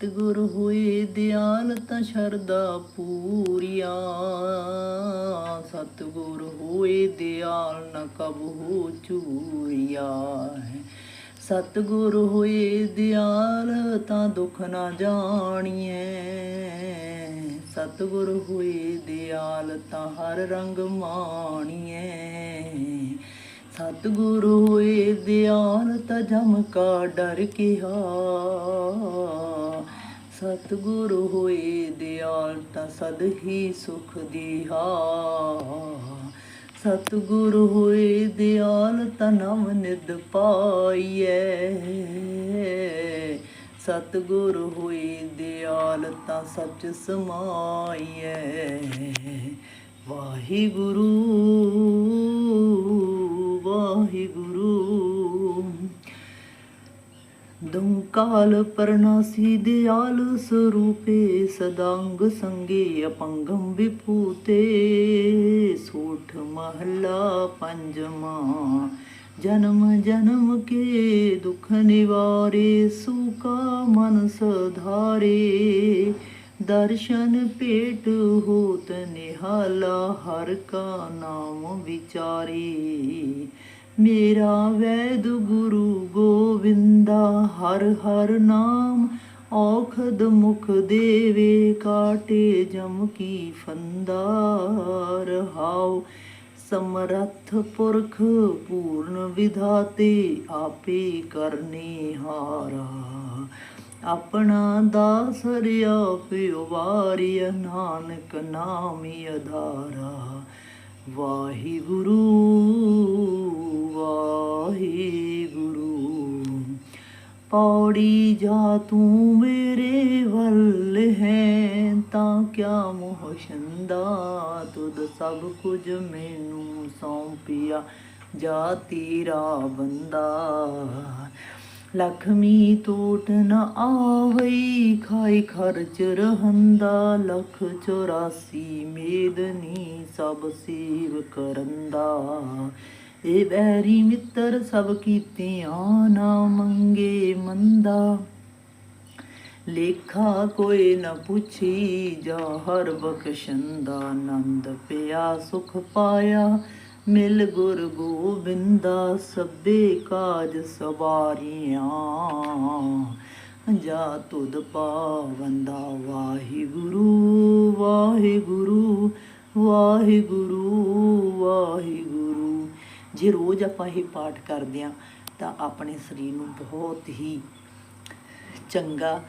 ਸਤਿਗੁਰ ਹੋਏ ਦਿਆਲ ਤਾਂ ਸ਼ਰਦਾ ਪੂਰੀਆ। ਸਤਿਗੁਰ ਹੋਏ ਦਿਆਲ ਨ ਕਬਹੂ ਚੂਰੀਆ ਸਤਿਗੁਰ ਹੋਏ ਦਿਆਲ ਤਾਂ ਦੁੱਖ ਨਾ ਜਾਣੀਐ। ਸਤਿਗੁਰ ਹੋਏ ਦਿਆਲ ਤਾਂ ਹਰ ਰੰਗ ਮਾਣੀਐ। ਸਤਿਗੁਰ ਹੋਏ ਦਿਆਲ ਜਮ ਕਾ ਡਰ ਕਿਹਾ। ਸਤਿਗੁਰ ਹੋਏ ਦਿਆਲ ਤਾਂ ਸਦ ਹੀ ਸੁਖ ਦੀਹਾ। ਸਤਿਗੁਰ ਹੋਏ ਦਿਆਲ ਤਾਂ ਨਵ ਨਿਦ ਪਾਈਐ। ਸਤਿਗੁਰ ਹੋਏ ਦਿਆਲ ਤਾਂ ਸੱਚ ਸਮਾਈਐ। ਵਾਹਿਗੁਰੂ ਦਮ ਕਾਲ ਪਰਨਾਸੀ ਦਿਆਲ ਸਰੂਪੇ ਸਦਾੰਗ ਸੰਗੇ ਅਪੰਗਮ ਵਿਪੂਤੇ ਸੋਠ ਮਹਲਾ ਪੰਜਵਾ। ਜਨਮ ਜਨਮ ਕੇ ਦੁਖ ਨਿਵਾਰੇ, ਸੁਕਾ ਮਨ ਸਧਾਰੇ ਦਰਸ਼ਨ ਭੇਟ ਹੋਤ ਨਿਹਾਲਾ, ਹਰ ਕਾ ਨਾਮ ਵਿਚਾਰੇ। ਮੇਰਾ ਵੈਦ ਗੁਰੂ ਗੋਵਿੰਦਾ, ਹਰ ਹਰ ਨਾਮ ਔਖਦ ਮੁਖ ਦੇਵੇ, ਕਾਟੇ ਜਮ ਕੀ ਫੰਦਾ ਰਹਾਉ ਸਮਰੱਥ ਪੁਰਖ ਪੂਰਨ ਵਿਧਾਤੇ, ਆਪੇ ਕਰਨੇ ਹਾਰਾ। ਆਪਣਾ ਦਾਸ ਰਿਆ ਪਿਉ ਵਾਰਿਆ, ਨਾਨਕ ਨਾਮੀ ਅਧਾਰਾ। ਵਾਹਿਗੁਰੂ ਪੌੜੀ ਜਾ ਤੂੰ ਮੇਰੇ ਵੱਲ ਹੈ, ਤਾਂ ਕਿਆ ਮੋਹ ਛੰਦਾ ਤੁਧ ਸਭ ਕੁਝ ਮੈਨੂੰ ਸੌਂਪਿਆ ਜਾ ਤੇਰਾ ਬੰਦਾ। ਲਖਮੀ ਟੋਟ ਨ ਆਵਈ, ਖਾਈ ਖਰਚ ਰਹੰਦਾ। ਲਖ 84 ਮੇਦਨੀ ਸਭ ਸੇਵ ਕਰੰਦਾ। ਇਹ ਬੈਰੀ ਮਿੱਤਰ ਸਭ ਕੀਤਿਆਂ ਨਾ ਮੰਗੇ ਮੰਦਾ। ਲੇਖਾ ਕੋਈ ਨਾ ਪੁੱਛੀ ਜਾ ਹਰ ਬਖਸ਼ੰਦਾ ਆਨੰਦ ਪਿਆ ਸੁਖ ਪਾਇਆ। ਮਿਲ ਗੁਰ ਗੋਬਿੰਦਾ ਸਭੇ ਕਾਜ ਸਵਾਰੀਆਂ। ਜਾ ਤੁਧ ਪਾਵੰਦਾ ਵਾਹਿਗੁਰੂ ਵਾਹਿਗੁਰੂ ਵਾਹਿਗੁਰੂ ਵਾਹਿਗੁਰੂ। ਜੇ ਰੋਜ਼ ਆਪਾਂ ਇਹ ਪਾਠ ਕਰਦੇ ਹਾਂ ਤਾਂ ਆਪਣੇ ਸਰੀਰ ਨੂੰ ਬਹੁਤ ਹੀ ਚੰਗਾ